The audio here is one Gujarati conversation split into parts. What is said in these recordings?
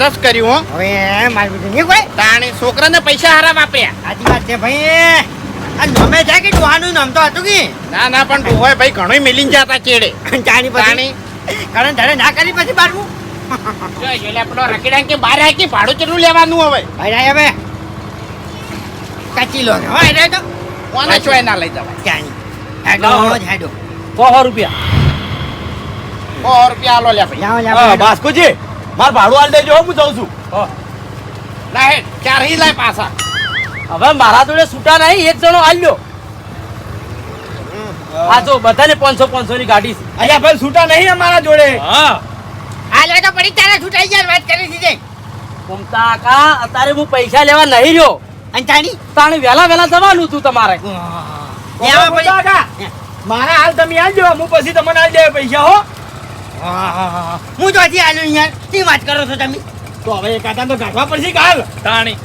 જબરદસ્ત કર્યું હો. હવે મારું બીજું નહીં કોઈ તાણી છોકરાને પૈસા હારા વાપ્યા સાચી વાત છે ભાઈ આ નમે જાય કે ડોહાનું નામ તો હતું કે ના ના પણ ડોહોય ભાઈ ઘણું મિલીને જતા ચેડે. ચાણી તાણી. કારણ ધરે ના કરી પછી બારવું? એટલે પેલો રકીડા કે બહાર હાકી ભાડું કેટલું લેવાનું હવે? ભાઈ રાય હવે. કાચી લો હા એટલે તો. કોને ચોય ના લઈ જવા ચાણી હેડો હેડો. સો રૂપિયા. સો રૂપિયા લો લે ભાઈ. બાસ્કુજી. માર ભાડું આલ દેજો હો, જાઉં છું. લા ચારહી લાય પાછા? હવે મારા જોડે છૂટા નહીં એક જણો આલ્યો આ જો બધાને પાંચસો પાંચસો ની ગાડી છે. અહીંયા ભાઈ છૂટા નહીં અમારા જોડે? હા. આ તો પડી તારે છૂટાઈ જાય વાત કરી દીધી. મમતા કા અત્યારે હું પૈસા લેવા નહીં રહ્યો. અને તાણી? તાણે વેલા વેલા જવાનું હતું તમારે. મારા હાલ તમે આલજો હું પછી તમને આવી દે પૈસા હો. હું તો હજી આલ્યો યાર. શી વાત કરો છો તમે? તો હવે એકાદા તો ગાઢવા પડશે કાલ તાણી.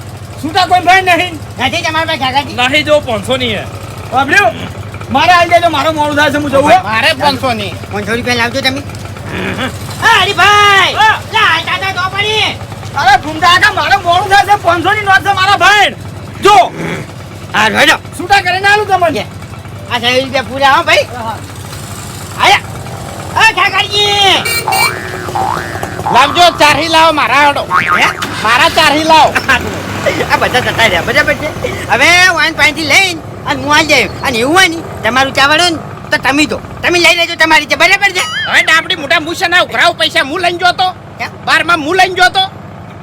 છૂટા કોઈ ભાઈ નહીં. નથી તમારા પાસે કાકાજી નહીં જો પાંચસો ની હે. વાપર્યું? મારે આવી જાય મારો મોડું થાય છે હું જવું મારે પાંચસો ની પાંચસો રૂપિયા લાવજો તમે. હા. લા દાદા તો પડી. અરે ભૂમતા કા મારે મોડું થાય છે પાંચસો ની નોટ છે મારા ભાઈ. જો. હા હેડો છૂટા કરીને આલું તમને. આ સાહેબ રૂપિયા પૂરા હા ભાઈ. આયા. હા લાવજો ચાર હી લાવો મારા હેડો. મારા ચાર હી લાવો. આ બધા જતા રહ્યા બરાબર છે? હવે વાન પાણીથી લઈને અને હું આવી જાય અને એવું હોય ને તમારું ચાવડે ને તો તમે જો. તમે લઈ લેજો તમારી જે બરાબર છે? હવે ડાબડી મોટા મુસા ઉઘરાવ પૈસા હું લઈને જોતો? બારમાં હું લઈને જોતો?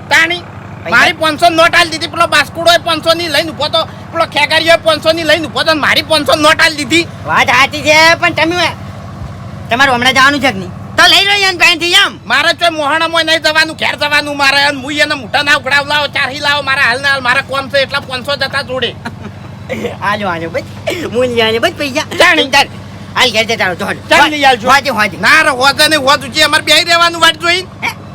તાણી મારી પાંચસો નોટ આલી દીધી પેલો બાસ્કુડો પાંચસો ની લઈને ઊભો તો પેલો ખેગારીઓ પાંચસો ની લઈને ઊભો તો ને મારી પાંચસો નોટ આલી દીધી. વાત સાચી છે પણ તમે તમારું હમણાં જવાનું છે કે નહીં? તો લઈ લો યાર પાણીથી એમ મારે તો મોહણામાં નહીં જવાનું ઘેર જવાનું મારે. અને હું એને મોટા ના ઉઘડાવ લાવો ચાર હી લાવો મારા હાલ ના હાલ મારા કોમ છે એટલા પાંચસો જતા જોડે. આજો આજો બસ. હું લઈ બસ પૈસા. જાણી. ચાલ હાલ ઘેર જતા રહો જો ચાલ લઈ આવજો. હોજે હોજે. ના રે હોજે ને હોજું છે અમારે બેહી રહેવાનું વાટ જોઈ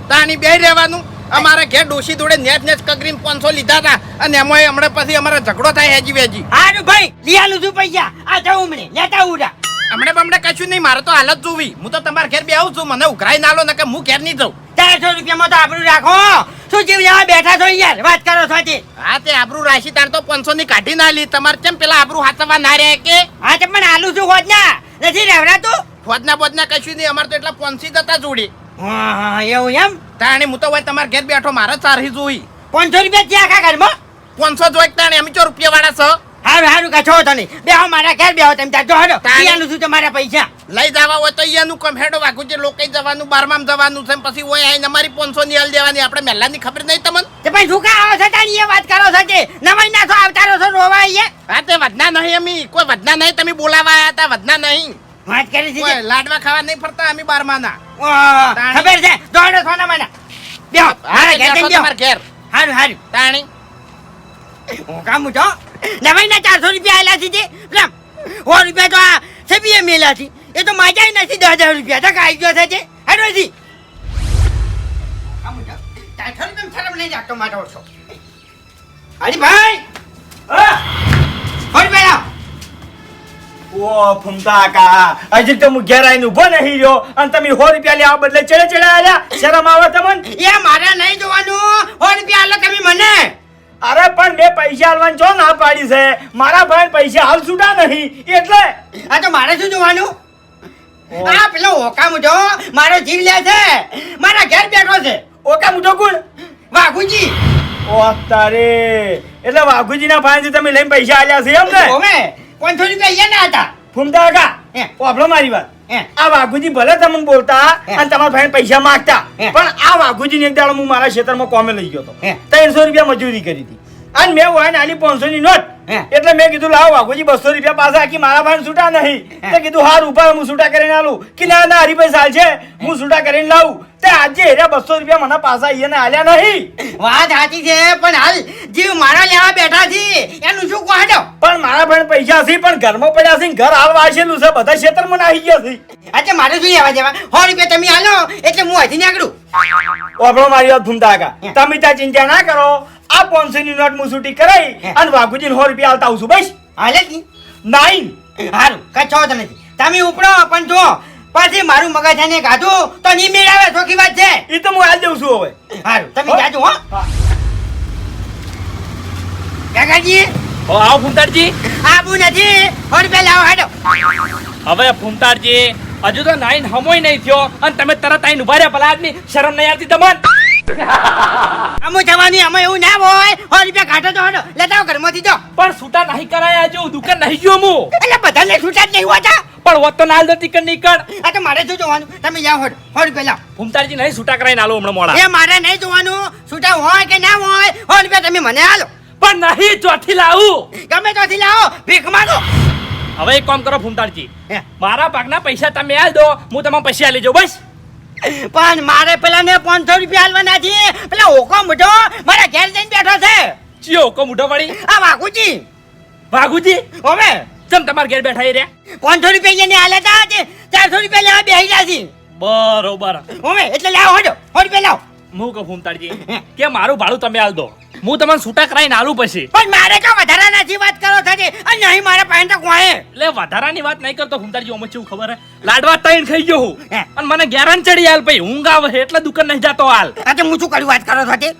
તાની બેહી રહેવાનું. અમારે ઘેર ડોશી જોડે નેચ નેચ કગરીમ પાંચસો લીધા હતા અને એમાં હમણાં પછી અમારે ઝઘડો થાય હેજી વેજી. હારું ભાઈ લઈ આલું છું પૈસા. આ જાઉં હમણે. લેતા ઉડા. હમણે બમણે કશું નહીં મારે તો હાલત જોવી. હું તો તમારા ઘેર બેહું છું. મને ઉઘરાઈ ના લો ને કે હું ઘેર નહીં જઉં. ચારસો રૂપિયામાં તો આપણું રાખો. શું જીવ લેવા બેઠા છો યાર? વાત કરો છો તે હા તે આબરૂ રાશી તાર તો પાંચસો ની કાઢી ના લી. તમારે કેમ પેલા આબરૂ હાથવા ના રહે કે? હા તે પણ આલું છું ખોજના નથી રહેવડાતું? ખોજના બોજના કશું નહીં. અમારે તો એટલા પોનસી જતા જોડી. હા હા એવું એમ? તાણે હું તો ભાઈ તમારા ઘેર બેઠો મારે ચારહી જોઈ. પાંચસો રૂપિયા ત્યાં આખા ઘરમાં? પાંચસો જોઈ તાણે? અમે ચો રૂપિયા વાળા છો? હારું હારું કછો તો નહીં બેહો મારા ઘેર બેહો તમે ત્યાં. જો હડો. લઈ આલું તમારા પૈસા? લઈ જવા હોય તો અહીંયાનું કમ હેડો વાગું છે લોકો જવાનું બારમામ જવાનું છે પછી હોય આઈને અમારી પાંચસો ની હાલ દેવાની. આપણે મહેલાની ખબર નહીં તમને? તે પણ શું કા આવો છો તાણી? એ વાત કરો છો તે નવાઈ નાખો આવતારો છો રોવા અહીંયા હા તે વધના નહીં અમે. કોઈ વધના નહીં તમે બોલાવા આવ્યા હતા વધના નહીં. વાત કરી છે લાડવા ખાવા નહીં ફરતા અમે બારમા ના ખબર છે? દોડો સોના માના બેહો. તમારા ઘેર. હારું હારું. તાણી. હું કામ છો નવાઈ ના ચારસો રૂપિયા આવેલા છે પેલા સો રૂપિયા તો આ સભીએ મેલા છે. એ તો માજા નથી દસ હજાર રૂપિયા. તો ખાઈ ગયો છે હેડો જી. ચારસો રૂપિયા શરમ નહીં જાતો મારો છો અરે ભાઈ. ઓ ફૂમતા કાકા હજી તો હું ઘેર આવીને નહીં રહ્યો. અને તમે સો રૂપિયા લેવા બદલે ચડે ચડે આવ્યા શરમ આવે તમને? એ મારે નહીં જોવાનું. પૈસા આલવાની ચો ના પાડી છે મારા ભાઈ પૈસા હાલ છૂટા નહીં. એટલે આ તો મારે શું જોવાનું? આ પેલો ઓકા મુજો મારો જીવ લે છે. મારા ઘેર બેઠો છે. ઓકા મુજો કોણ? વાઘુજી. ઓ તારે. એટલે વાઘુજીના ભાઈ તમે લઈને પૈસા આલ્યા છે એમ ને ઓમે પાંચસો રૂપિયા અહીંયા ના હતા. ફૂમતા હતા ઓભળો મારી વાત. આ વાઘુજી ભલે તમને બોલતા અને તમારા ભાઈ પૈસા માંગતા પણ આ વાઘુજી એક દાડો હું મારા ક્ષેત્રમાં કોમે લઈ ગયો હતો. ત્રણસો રૂપિયા મજૂરી કરી હતી. અને મેં વાય આલી પાંચસો ની નોટ એટલે મેં કીધું લાવો વાઘુજી બસો રૂપિયા પાછા આખી મારા ભાઈ છૂટા નહીં. હે. કીધું હાર ઉપર હું છૂટા કરીને આલું. કે ના ના હરીભાઈ સાલ છે. હું છૂટા કરીને લાવું. તે આજે હેર્યા બસો રૂપિયા મને પાછા અહીંયા આલ્યા નહીં. વાત સાચી છે પણ હાલ જીવ મારા લેવા બેઠા છે એનું શું કહો પણ મારા ભાઈ પૈસા છે પણ ઘરમાં પડ્યા છે ઘર હાલ વાંચેલું છે બધા ક્ષેત્ર મને આવી ગયા છે. અચ્છા મારે શું લેવા જવા? સો રૂપિયા તમે હાલો એટલે હું હજી નીકળું. ઓભળો મારી વાત ભૂમતા. કાકા તમે ત્યાં ચિંતા ના કરો. આ પાંચસો ની નોટ હું છૂટી કરાઈ અને વાઘુજી સો રૂપિયા હાલતા આવું છું. બસ. હાલે નાઈન હારું કચ્છો તો નથી. તમે ઉપડો પણ જો પછી મારું મગજ એને ગાધું તો નહીં મેળાવે ચોખી વાત છે. એ તો હું હાલ દઉં છું હવે. સારું તમે જાજો હો. કાકાજી? ઓ આવો ફૂમતાડજી આબુ નથી. સો પે લાવો હાડો હવે ફૂમતાડજી હજુ તો નાઈન હમોય નહીં થયો. અને તમે તરત આઈને ઊભા રહ્યા ભલા આદમી શરમ નહીં આવતી તમને. અમુ જવાની અમે એવું ના હોય. સો રૂપિયા કાઢો તો હાડો લેતા ઘર ઘરમાંથી જો. પણ છૂટા નહીં કરાયા જો દુકાન નહીં ગયો હું. એટલે બધાને છૂટા જ નહીં હોતા. પણ વત તો નાલ દો ટિકિટ નીકળ આ તો મારે શું જોવાનું? તમે જાઓ હોડ હોડ પેલા. લાવો નહીં છૂટા કરાઈને આલો હમણાં મોડા. એ મારે નહીં જોવાનું. છૂટા હોય કે ના હોય હોડ રૂપિયા તમે મને આલો પણ નહીં ચોથી લાવું. ગમે ત્યાંથી લાવો ભીખ માંગો. હવે એક કામ કરો ફૂમતાડજી. મારા ભાગના પૈસા તમે આલ દો હું તમારા પૈસા આલી જાઉં બસ. પણ મારે પેલા ને પાંચસો રૂપિયા આલવાના છે. પેલા ઓકો મોઢો મારા ઘેર જઈને બેઠો છે. ચિયો કો મૂઢો વળી. આ વાઘુજી. ભાગુજી હવે. ચમ તમારા ઘેર બેઠા રહ્યા? પાંચસો રૂપિયા એને આલે તા. છે ચારસો રૂપિયા લેવા ગયા છે બરોબર. હવે એટલે લાવો હડો. સો રૂપિયા લાવો. હું કહું ફૂમતાડજી કે મારું ભાડું તમે આલ દો. હું તમને છૂટા કરાવી આલું પછી. પણ મારે કા વધારાના થી વાત કરો થતી અને નહીં મારા પાસે તો કોએ એટલે વધારાની વાત નહીં કરતો ફૂમતાડજી ઓમાં શું ખબર હે? લાડવા તૈન ખાઈ ગયો હું. હે. અને મને ગેરાન ચડી હાલ પછી. ઊંઘ આવે એટલે દુકાન નહીં જાતો હાલ આજે હું શું કર્યું વાત કરો થતી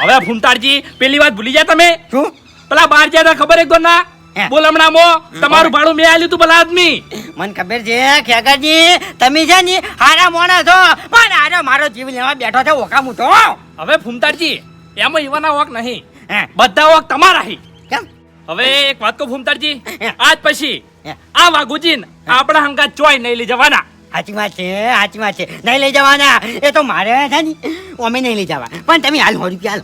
હવે ફૂમતાડજી પેલી વાત ભૂલી જા તમે. શું? પેલા બાર જ્યાં ખબર એક દો ના હે. બોલ હમણાં મો તમારું ભાડું મેં આલ્યું તું ભલા આદમી. મને ખબર છે ખેગાજી તમે છે ને હારા મોણા છો. પણ આરે મારો જીવ લેવા બેઠો છે ઓકા તો. હવે ફૂમતાડજી એમાં યુવાના ઓક નહીં. બધા ઓક તમારા હી. કેમ? હવે એક વાત કહું ફૂમતાડજી આજ પછી. આ વાઘુજીન આપણા હંગા ચોય નહીં લઈ જવાના. સાચી વાત છે સાચી વાત છે. નહીં લઈ જવાના. એ તો મારે છે ને અમે નહીં લઈ જવા પણ તમે હાલ સો હાલ?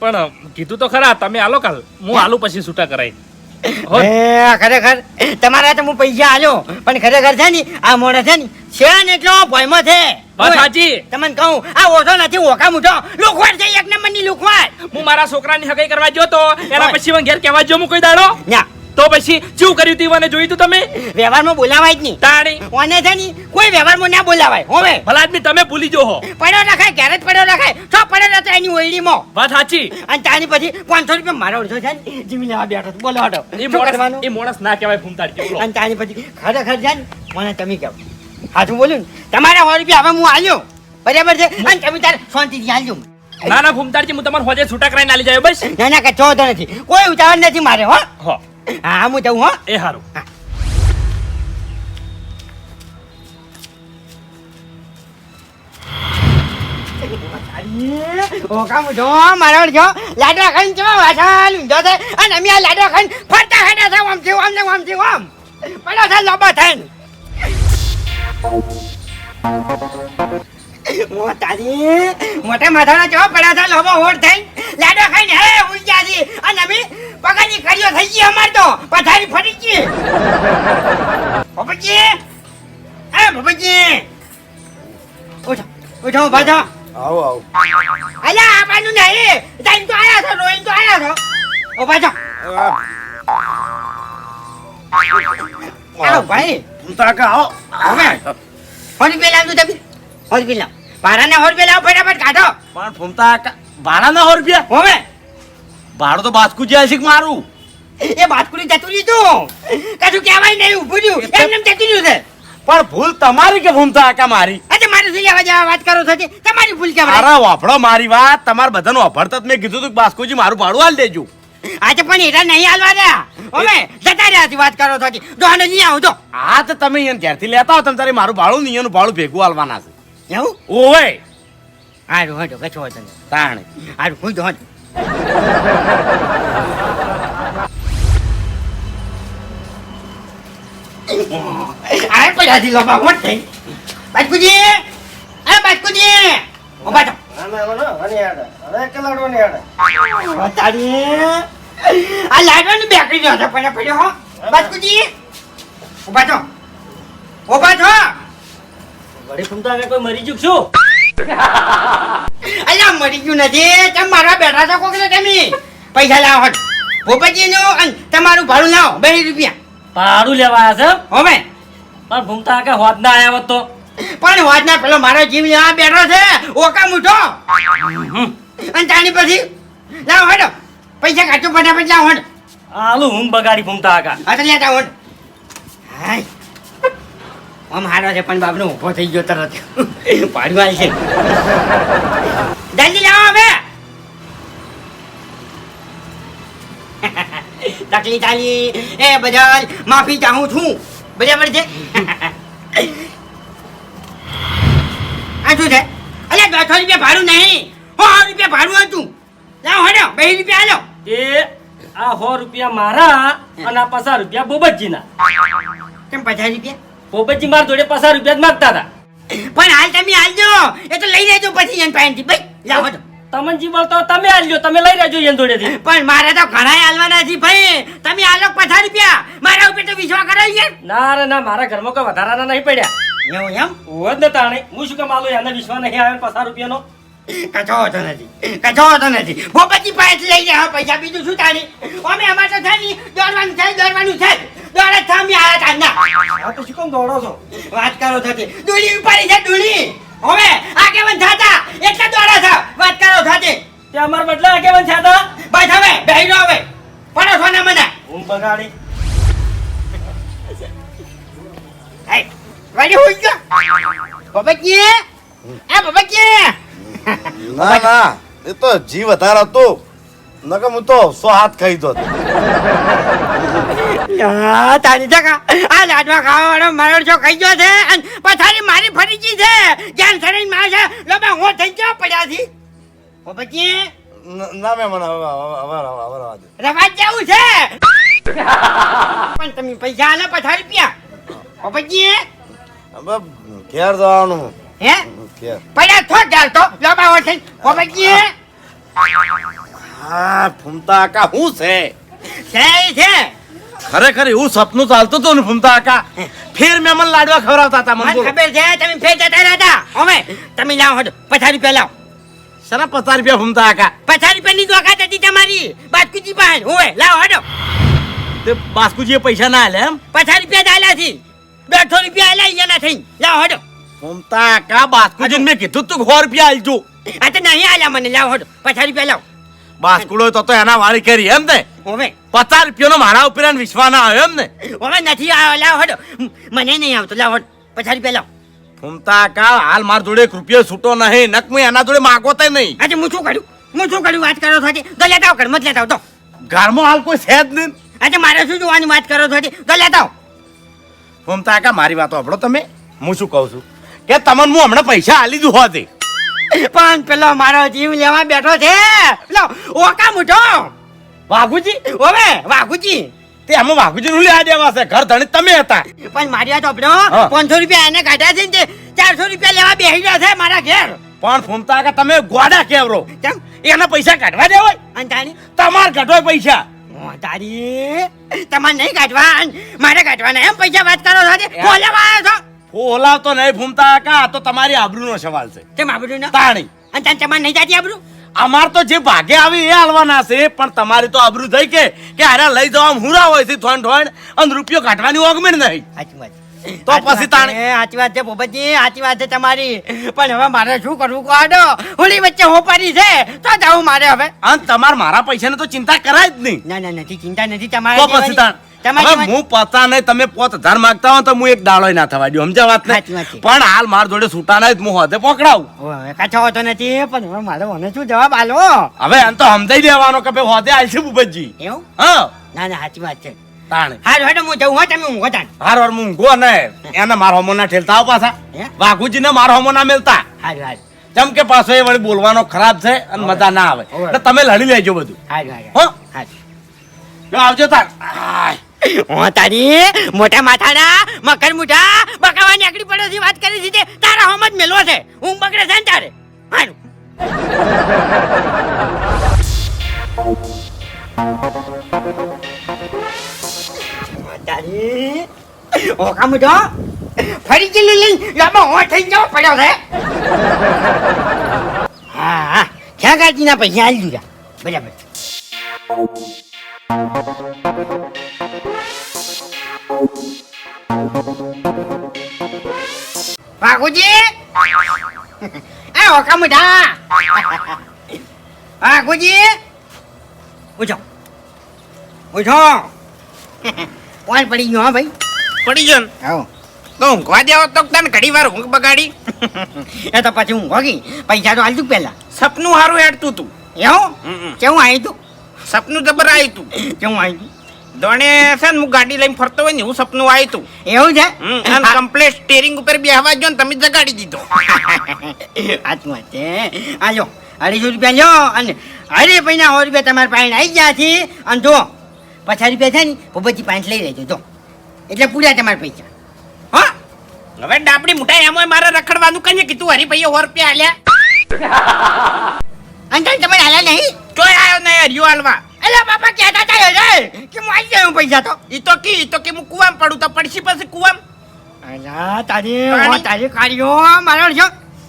પણ કીધું તો ખરા તમે આલો કાલ. હું આલુ પછી છૂટા કરાય ખરેખર તમારા તો હું પૈસા આલ્યો પણ ખરેખર છે ને આ મોડે છે ને છે ને એટલો ભયમાં છે. સાચી. તમને કહું આ ઓછો નથી ઓકા મૂઠો. લુખવાડ છે એક નંબરની લુખવાડ. હું મારા છોકરાની હગાઈ કરવા ગયો તો એના પછી મને ઘેર કહેવા જો હું કોઈ દાડો? ના તો પછી શું કર્યું તું મને જોયું તું તમે? વ્યવહારમાં બોલાવાય જ નહીં. તાણી. ઓને છે ની કોઈ વ્યવહારમાં ના બોલાવાય હોવે. ભલા આદમી તમે ભૂલી જો હો. પડ્યો રખાય ઘેર જ પડ્યો રખાય. છો પડ્યો રહેતો એની ઓયડીમાં. વાત સાચી. અને તાની પછી પાંચસો રૂપિયા મારો અડધો છે ને જીવી લેવા બેઠો બોલો હટો. એ મોણસ એ મોણસ ના કહેવાય ફૂમતાડજી બોલો. અને તાની પછી ખરેખર છે ને મને તમે કહો. હાથું બોલ્યું ને? તમારા સો રૂપિયા હવે હું આલ્યો. બરાબર છે? અને તમે તારે શાંતિથી આલજો ના ના ફૂમતાડજી હું તમારે હોજે છૂટા કરાઈને આલી જાય બસ. ના ના કચો તો નથી. કોઈ ઉતાવળ નથી મારે હો. હો. હા હું જઉં હો. એ હારું. ઓકા મુઢો મારો જો લાડવા ખાઈને કેવા વાસણ ઊંધો છે. અને અમે આ લાડવા ખાઈને ફરતા હેડા છે આમ થી આમ ને આમ થી આમ. પડ્યો છે લોબો થઈને. મોટાજી મોટા માથાના જો પડ્યા છે લોબો હોડ થઈને. લાડવા ખાઈને હે ઉઈ છે અને અમે પગાની કર્યો થઈ ગઈ અમાર તો. પથારી ફરી ગઈ. બાપજી એ બાપજી ઉઠો ઉઠો ઊભા થા આવો. આવો અલ્યા આવવાનું નહીં. ટાઈમ તો આયા છો રોઈન તો આયા છો. ઓ પાછો આવો ભાઈ. કાકા આવો. હવે? હોરી પેલા તું તમે? હોરી પેલા પારાને હોરી પેલા ફટાફટ કાઢો. પણ ફૂમતા ભાડાના હોર રૂપિયા હવે? ભાડું તો બાસ્કુ જાય છે મારું? એ બાતકુડી જતું રહ્યું કશું કહેવાય નહીં ઊભું રહ્યું. એમને એમ જતું રહ્યું છે. પણ ભૂલ તમારી કે ભૂમતા આકા મારી? અરે મારી શું લેવા જવા વાત કરો છો કે? તમારી ભૂલ કે અરે વાપડો મારી વાત. તમારે બધાનું જ મેં કીધું તું બાસ્કુજી મારું ભાડું હાલ દેજો. આજે પણ એરા નહીં હાલવા રહ્યા ઓમે જતા રહ્યા વાત કરો છો તે દોહાને નહીં આવું તો હા તો તમે અહીંયા ઘેરથી લેતા હો તમે તારે મારું ભાડું નહીં એનું ભાડું ભેગું હાલવાના છે. એવું? ઓવે. હારું હટો કચો હતો તાણે. હારું કોઈ થઈ બાજકુજી? એ બાજકુજી! ઊભા થા. તારી આ લાડવાની બેકરી જો પડ્યો પડ્યો હો. બાજકુજી? ઊભા થો. ઊભા થો. વળી ફૂમતા કોઈ મરી ચૂક છું અલ્યા મરી ગયું નથી. તમે મારા બેઠા છો કોક તમે? પૈસા લાવો હટ. ભોપાજીનું અને તમારું ભાડું લાવો બે રૂપિયા. ભાડું લેવા આવ્યા પણ ભૂમતા કે હોત ના આવ્યા હોત તો? પણ હોદ ના પેલો મારો જીવ લેવા બેઠો છે ઓકા મૂઠો. અને તાણી પછી? લાવો હટો. પૈસા કાચું ફટાફટ લાવો હટ. આલુ ઊંઘ બગાડી ભૂમતા કાકા હટ લેતા હટ. હાય. આમ હારો છે પણ બાપનો ઊભો થઈ ગયો તરત. ભાડું આવી છે જલ્દી લાવો હવે. તકલી તાલી એ બદલ માફી ચાહું છું. બરાબર છે? આ શું છે? અલે દોઢસો રૂપિયા ભાડું નહીં. સો રૂપિયા ભાડું હતું. લાવ હડો બે રૂપિયા હાલો એ આ સો રૂપિયા મારા અને આ પચાસ રૂપિયા બોબતજીના કેમ પચાસ રૂપિયા? બોબતજી માર જોડે પચાસ રૂપિયા જ માંગતા હતા. પણ હાલ તમે હાલજો એ તો લઈ લેજો પછી એન પાસેથી ભાઈ લાવો તો તમને જી બોલતો તમે હાલજો તમે લઈ લેજો એની જોડેથી. પણ મારે તો ઘણા હાલવાના છે ભાઈ. તમે હાલો પચાસ રૂપિયા? મારા ઉપર તો વિશ્વાસ કરો યાર ના રે ના મારા ઘરમાં કોઈ વધારાના નહીં પડ્યા. એવું એમ? હોત ને તાણે. હું શું કામ આલું એને વિશ્વાસ નહીં આવે પચાસ રૂપિયાનો? કચો હોતો નથી કચો હોતો નથી. ભોપતજી પાસે લઈ જાય પૈસા. બીજું શું તારી અમે અમારે તો થાય નહીં. દોડવાનું થાય દોડવાનું થાય. દોડે જ અમે આવ્યા તા ના. આ તો શું કામ દોડો છો? વાત કરો થતી ડુલી ઉપાડી છે ડુલી હવે આગેવન થાતા. એટલે દોડો છો. વાત કરો થતી તે. અમાર બદલે આગેવન થયા હતા બસ હવે બેહી હવે. પડો છો ને મને. હું બગાડી. Hey, ready who's go? Babaki? Eh, babaki? ના ના એ તો જી વધારે હતો. નકર હું તો સો હાથ ખાઈ દો તારી જગા આ લાડવા ખાવાવાળો મારો છો ખાઈ ગયો છે અને પથારી મારી ફરી ગઈ છે. જ્ઞાન સરી મારે છે લોબા હું થઈ ગયો પડ્યાથી. babaki? ના મેં મને હવે હવે હવે હવે રવા જવું છે. પણ તમે પૈસા આલે પથારી પ્યા? હવે ઘેર જવાનું. હે? પડ્યા થો ચાલ તો લોબા હું થઈ babaki? હા ફૂમતા કાકા શું છે? છે છે. ખરેખર એવું સપનું ચાલતું હતું ને ફૂમતા કાકા ફેર મેં મને લાડવા ખવડાવતા હતા મને ખબર છે તમે ફેર જતા રહ્યા અમે તમે લાવો હડો પચાસ રૂપિયા લાવો. શના પચાસ રૂપિયા ફૂમતા કાકા પચાસ રૂપિયાની દોખાત હતી તમારી. બાસ્કુજી પાસે. હોય લાવો હડો તે બાસ્કુજીએ પૈસા ના આલે એમ? પચાસ રૂપિયા દાલા છે દોઢસો રૂપિયા આલ્યા એના થઈ લાવો હડો ફૂમતા કા બાસ્કુજીને મેં કીધું તું સો રૂપિયા આલજો. આ તો નહીં આલ્યા મને લાવ હટ પચાસ રૂપિયા લાવો. બાસ્કુડો તો તો એના વાળી કરી એમ ને? હવે. પચાસ રૂપિયાનો મારા ઉપર વિશ્વાસ ના આવ્યો એમ ને? ઓમે નથી આવ્યો લાવ હડો. મને નહીં આવતો લાવ હડો પચાસ રૂપિયા લાવ. ફૂમતા કા? હાલ માર જોડે એક રૂપિયો છૂટો નહીં નક હું એના જોડે માગો તે નહીં. આજે હું શું કર્યું હું શું કર્યું વાત કરો છો ગલ્યા તાવ કર મત લેતા તો. ઘરમાં હાલ કોઈ છે જ નહીં. આજે મારે શું જોવાની વાત કરો છો ગલ્યા તાવ ફૂમતા કા? મારી વાતો સાંભળો તમે. હું શું કહું છું? કે તમને હું હમણાં પૈસા આલી દઉં હોતી પણ પેલો મારો જીવ લેવા બેઠો છે. પેલો ઓકા મોટો વાઘુજી ઓવે વાઘુજી. તે આમાં વાઘુજી નું લેવા દેવા છે ઘર ધણી તમે હતા. પણ મારી આ ચોપડો પાંચસો રૂપિયા એને કાઢ્યા છે ને ચારસો રૂપિયા લેવા બેસી ગયા છે મારા ઘેર. પણ ફૂમતા કે તમે ગોડા કેવરો. એના પૈસા કાઢવા દેવાય અને તારી? તમાર કાઢવાય પૈસા. તારી. તમારે નહીં કાઢવા. મારે કાઢવાના. એમ પૈસા વાત કરો છો બોલે લેવા આવ્યો છો ઓલાવતો નહીં ફૂમતા કા તો તમારી આબરૂનો સવાલ છે. કેમ આબરું ના તાણી. અને તાન તમારે નહીં જાતી આબરૂ? અમાર તો જે ભાગે આવી એ હાલવાના છે પણ તમારી તો આબરૂ થઈ કે કે અરે લઈ જવા હુરા હોય છે થોણ થોણ અને રૂપિયો કાઢવાની ઓગમેણ નહીં. સાચી વાત. તો પછી તાણે- સાચી વાત છે ભૂપતજી સાચી વાત છે તમારી. પણ હવે મારે શું કરવું કાઢો હોળી વચ્ચે હોપારી છે તો જાઉં મારે હવે. અને તમાર મારા પૈસાની તો ચિંતા કરાય જ નહીં. ના ના નથી ચિંતા નથી તો પછી તાણ. તમારી હવે હું પતા નહીં તમે પોત હજાર માંગતા હો તો હું એક દાડો ના થવા દઉં સમજા વાત સાચી ને વાત છે. પણ હાલ માર જોડે છૂટા નહીં હું હોતે પકડાવું. હવે કાચો હોતો નથી પણ હવે મારે મને શું જવાબ આલો? હવે એમ તો સમજાઈ દેવાનો કે ભાઈ હોતે આલશે ભૂપતજી. એવું? હા. ના ના સાચી વાત છે. તાણે. હારું હેડો હું જઉં હો તમે ઊંઘો તાણ. હાર વાર હું ઊંઘો ને એને મારા હોમો ઠેલતા આવ પાછા. વાઘુજી ને મારા હોમો ના મેલતા. હારું હારું. જેમ કે પાછો એ વળી બોલવાનો ખરાબ છે અને મજા ના આવે. એટલે તમે લડી લેજો બધું. હારું હારું. હો? હારું. આવજો તાર ઓ તારી મોટા માથાના મકર મુઠા બકાવાની આકડી પડે છે વાત કરી તારા હોમ જ મેલવો છે. હું બગડે છે ને તારે? તારી ઓકા મુઠો ફરી ચીલી લઈ, લાંબો હો થઈ જાવ પડ્યો છે? હા હા, ક્યાં ગાડીના પૈસા આવી દીધા? બરાબર. વાઘુજી એ ઓકા મુઢા વાઘુજી ઉઠો. ઉઠો. કોણ પડી ગયો હા ભાઈ. પડી ગયો ને? તો ઊંઘવા દેવો તો તને ઘડી વાર ઊંઘ બગાડી? એ તો પછી હું હોગી પૈસા તો હાલતું પહેલા. સપનું હારું હેડતું તું. એવું? કેવું આવ્યું તું સપનું જબર આવ્યું તું. કેવું આવ્યું દોણે છે ને હું ગાડી લઈને ફરતો હોય ને હું સપનું આવ્યું તું એવું છે? અને કમ્પ્લેટ સ્ટેરિંગ ઉપર બેહવા જો ને તમે જગાડી દીધો. હાથમાં છે આજો અઢીસો રૂપિયા લો અને અરે પૈના સો રૂપિયા તમારા પાસે આવી ગયા છે. અને જો પચાસ રૂપિયા છે ને ભૂપતજી પાંચ લઈ લેજો જો. એટલે પૂરા તમારા પૈસા. હા? હવે ડાબડી મોટા એમાં મારે રખડવાનું કઈ કીધું હરીભાઈએ સો રૂપિયા આલ્યા. અંતર તમે હાલ્યા નહીં? ચોય આવ્યો નહીં હરિયો હાલવા. અલ્યા બાપા કહેતા હતા રે કે હું આવી જાઉં પૈસા તો. ઈ તો કી ઈ તો કે હું કુવામ પડું તો પડશી પછી કુવામ. અલ્યા તારી. હો, તારી કાર્યો મારો છો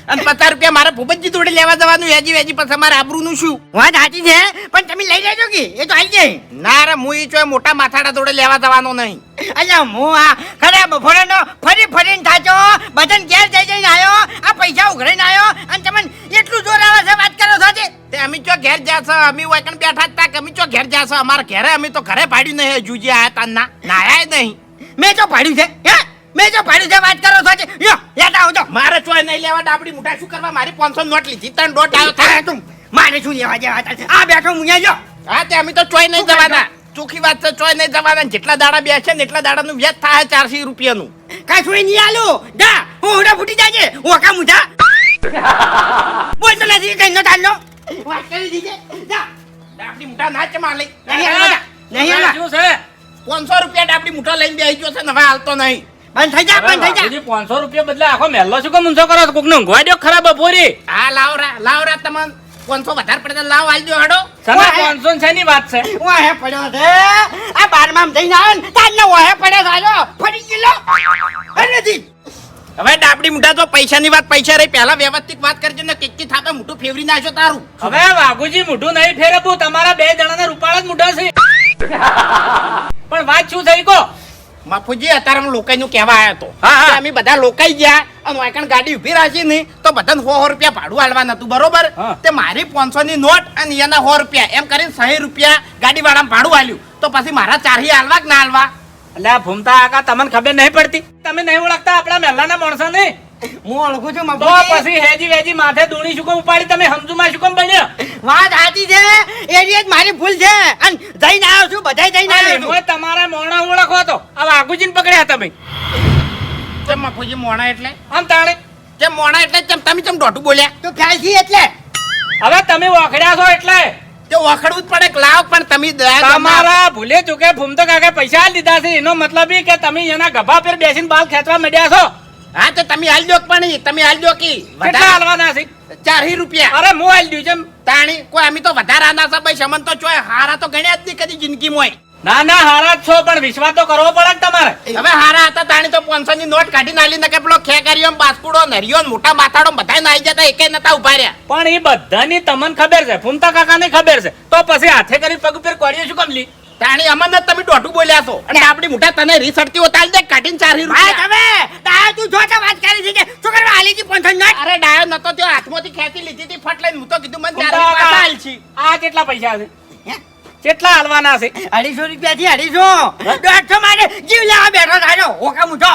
અને પચાસ રૂપિયા મારા ભૂપતજી જોડે લેવા જવાનું વેજી વેજી પછી મારે આબરૂનું શું? વાત સાચી છે પણ તમે લઈ લેજો કે એ તો આવી જાય ના રે હું ચોય મોટા માથાડા જોડે લેવા જવાનો નહીં. અલ્યા હું આ ખરા બપોરનો ફરી ફરીને થાચો બધાને ઘેર જઈ જઈને આવ્યો આ પૈસા ઉઘરાઈને આવ્યો અને તમને એટલું જોર આવે છે વાત કરો છો તે તે અમે ચો ઘેર જાશે અમે વાકણ બેઠા જ તા કે અમે ચો ઘેર જાશે અમારા ઘેરે અમે તો ઘરે પાડ્યું નહીં જુજી આયા તાના નાયા નહીં. મેં જો પાડ્યું છે? હે? મેં જો પાડ્યું છે? વાત કરો છો તે યો લેતા આવજો. મારે ચોય નહીં લેવા? ડાબડી મુઠા શું કરવા? મારી પાંચસો નોટ લીધી ત્રણ દોઢ આવ્યો થાય તું. મારે શું લેવા જેવા? આ બેઠો અહીંયા જો. હા તે અમે તો ચોય નહીં જવાના. ચોખ્ખી વાત છે ચોય નહીં જવાના. જેટલા દાડા બેસે ને એટલા દાડાનું વ્યાજ થાય ચારસો રૂપિયાનું. કાંઈ નહીં આલું. જા હું હુડા ફૂટી જાય ઓકા મુઠા. બોલ તો નથી કઈ ન ચાલનો વાત કરી દીજે જા. ડાબડી મોટા ના ચમા લઈ. નહીં હાલવા જા. નહીં હાલવા. શું છે? પાંચસો રૂપિયા ડાબડી મુઠા લઈને બેસી ગયો છે ને હવે હાલતો નહીં. બંધ થઈ જા બંધ થઈ જા. પાંચસો રૂપિયા બદલે આખો મહેલો શું કામ ઊંચો કરો છો? કોકને ઊંઘવા દ્યો ખરાબ બપોરે હા લાવરા લાવરા તમને. પાંચસો વધારે પડે લાવ લાવ દો હડો. તમે વાહ. પાંચસો ને શેની વાત છે? વાહે પડ્યો છે. આ બારમામ જઈને આવે ને તારને વાહે પડ્યો છે આજો ફરી ગયેલો. અરે નથી હવે ડાબડી મોટા તો પૈસાની વાત પૈસા રહી. પહેલા વ્યવસ્થિત વાત કરજો ને કિક્કી થાપે મોટું ફેવરી નાખજો તારું. હવે વાઘુજી મોઢું નહીં ફેરવું તમારા બે જણાના રૂપાળા જ મોઢા છે. પણ વાત શું થઈ કો? માફુજી અત્યારે હું લોકાઈનું કહેવા આવ્યો હતો હા. અમે બધા લોકાઈ ગયા અને વાયકણ ગાડી ઊભી રાખી ને તો બધાને સો રૂપિયા ભાડું હાલવાનું હતું બરોબર? તે મારી પાંચસો ની નોટ અને એના સો રૂપિયા. એમ કરીને સહી રૂપિયા ગાડી વાળા ભાડું હાલ્યું તો પછી મારા ચારહી હાલવા કે ના હાલવા એટલે ભૂમતા આકા તમને ખબર નહીં પડતી? તમે નહીં ઓળખતા આપણા મહેલાના માણસો ને હું ઓળખું છું તો પછી હેજી વેજી માથે દોણી શું કેમ ઉપાડી તમે સમજુમાં શું કેમ બન્યો? વાત સાચી છે એની જ મારી ભૂલ છે. અને જઈને આવ્યો છું બધાય જઈને આવ્યો છું. તમારા મોણા ઓળખો તો. આ વાઘુજીને પકડ્યા તમે. ચમ માફુજી મોણા એટલે? આમ તાણે. ચમ મોણા એટલે? ચમ તમે ચમ ડોટું બોલ્યા? તું ખ્યાલ છે એટલે. હવે તમે ઓખડ્યા છો એટલે? તે વખડવું જ પડે લાવ પણ તમે તમારા ભૂલે ચૂકે ભૂમતો કાકા પૈસા લીધા છે. એનો મતલબ ઈ કે તમે એના ગભા પર બેસીને બાલ ખેંચવા માંડ્યા છો. હા તો તમે હાલ દો પણ? તમે હાલ દો કી કેટલા હાલવાના છે? ચારહી રૂપિયા. અરે હું હાલ દઉં છે તાણી કોઈ અમે તો વધારાના છે ભાઈ સમન તો ચોય હારા તો ગણ્યા જ નહીં કદી જિંદગીમાં. ના ના હારા જ છો પણ વિશ્વાસ તો કરવો પડે ને તમારે. હવે હારા હતા તાણી તો પાંચસો ની નોટ કાઢી નાલી ને કે પેલો ખેકરીઓ બાસ્કુડો નરિયો મોટા માથાડો બધા નાઈ જતા એકે નતા ઊભા રહ્યા. પણ એ બધાની તમને ખબર છે ફૂમતા કાકાને ખબર છે. તો પછી હાથે કરી પગ ઉપર કોળીએ શું કમલી તાણી અમને જ તમે ટોટું બોલ્યા છો. અને આપણી મોટા તને રીસડતી હોતા દે કાઢીને ચારી રૂપિયા. તમે તારા તું જો વાત કરી છે કે શું કરવા આલી હતી પાંચસો નોટ? અરે ડાયો નતો ત્યાં હાથમાંથી ખેંચી લીધી હતી ફટ લઈને હું તો કીધું મને ચારી પાછા કાકા, છી. આ કેટલા પૈસા છે? કેટલા હાલવાના છે? અઢીસો રૂપિયા થી અઢીસો. દોઢસો માટે જીવ લેવા બેઠો થાય હોકા મૂઠો.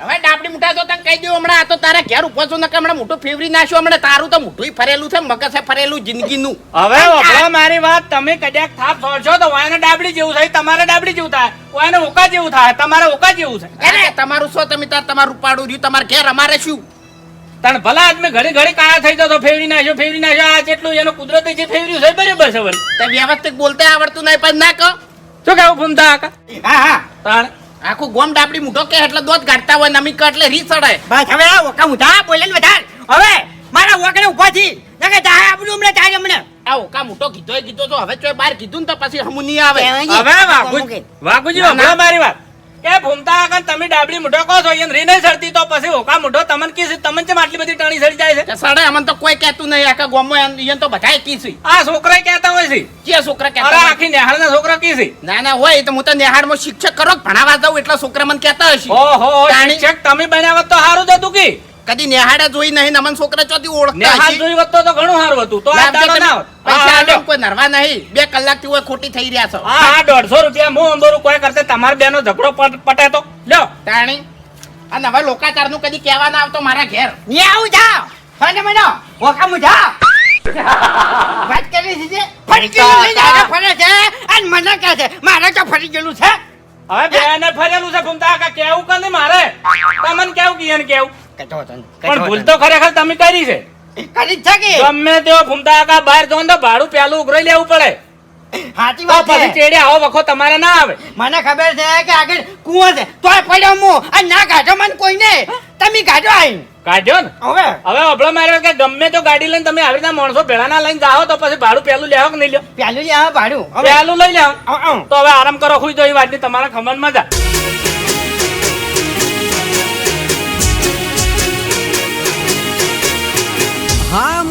હવે ડાબડી મૂઠા તો તને કહી દઉં હમણાં આ તો તારા ઘેર ઉપર છું ને હમણાં મોટું ફેવરી નાખ્યું હમણાં તારું તો મોટું ફરેલું છે મગસે ફરેલું જિંદગીનું. હવે વપરા મારી વાત તમે કદાચ થાપ ભરશો તો વાયને ડાબડી જેવું થાય તમારે ડાબડી જેવું થાય વાયને ઓકા જેવું થાય તમારે ઓકા જેવું થાય. તમારું શું તમે તાર તમારું પાડું રહ્યું તમારે ઘેર અમારે શું? તણ ભલા આદમી ઘડી ઘડી કાળા થઈ જતો ફેવરી નાખ્યો ફેવરી નાખ્યો આ જેટલું એનો કુદરતી જે ફેવર્યું છે બરાબર છે વળી તે વ્યવસ્થિત બોલતા આવડતું નહીં પણ ના કહો. શું કેવું ભૂમતા આકા હા હા. તણ? આખું ગોમ ડાબડી મુઠો કે એટલે દોત કાઢતા હોય નમી ક એટલે રી સડે બસ હવે આ ઓકા મુઠા બોલે ને વધાર હવે મારા ઓકડે ઊભા થી નકે તા આપણું હમણાં તારે હમણાં. આ ઓકા મોટો કીધો એ કીધો તો હવે ચોય બહાર કીધું ને તો પછી હમું નહીં આવે. હવે વાઘુ વાઘુજી ના, ના. મારી વાત. કે ભૂમતા આગળ તમે ડાબડી મુઢો કહો છો એમ રી નહીં સડતી તો પછી હોકા મુઢો તમને કી તમને ચમ આટલી બધી ટણી સડી જાય છે? સડે અમને તો કોઈ કહેતું નહીં આખા ગોમમાં એમ તો બધાય કીસી આ છોકરા કહેતા હોય છે? જે છોકરા કહેતા અરે આખી નેહાળના છોકરા કી છે? ના ના હોય તો હું તો નિહાળમાં શિક્ષક કરો ભણાવા જાઉં એટલા છોકરા મને કહેતા હશે ઓહો શિક્ષક તમે બનાવત તો સારું જ હતું કે. કદી નેહાડા જોઈ નહીં નમન છોકરા ચોથી ઓળખતા નેહાડ જોઈ હોત તો તો ઘણું સારું હતું. તો આ તારો ના પૈસા આલો, કોઈ નરવા નહીં. બે કલાકથી ઓય ખોટી થઈ રહ્યા છો. હા હા 150 રૂપિયા મો અંદરું કોઈ કરતે તમારે બેનો ઝઘડો પટે તો લ્યો. તાણી અને હવે લોકાચારનું કદી કહેવા ના આવતો મારા ઘેર. ને આવું જા ફને મને. ઓકા મુજા વાત કરી છે જે? ફરી ગયેલું લઈને આગળ ફરે છે અને મને કહે છે મારે તો ફરી ગયેલું છે. હવે બેને ફરેલું છે ઘૂમતા કેવું કે નહીં મારે તમને કેવું કે એને કેવું? કહેતો હતો ને, પણ ભૂલ તો ખરેખર તમે કરી છે. કરી છે કે? ગમે તેવો ફૂમતા કા બહાર જો તો ભાડું પેલું ઉઘરાઈ લેવું પડે. સાચી વાત પછી ચેડે આવો વખો તમારે ના આવે. મને ખબર છે કે આગળ કુવો છે. તોય પડ્યો હું આ ના કાઢો મને કોઈને. તમે કાઢો આઈ કાઢો ને? હવે? હવે અભળો માર્યો કે ગમે તો ગાડી લઈને તમે આવી રીતના માણસો ભેળા ના લઈને જાઓ તો પછી ભાડું પેલું લેવો કે નહીં લ્યો? પેલું લેવા ભાડું. પેલું લઈ લેવો. તો હવે આરામ કરો ખુશ તો એ વાતની તમારા ખબરમાં હા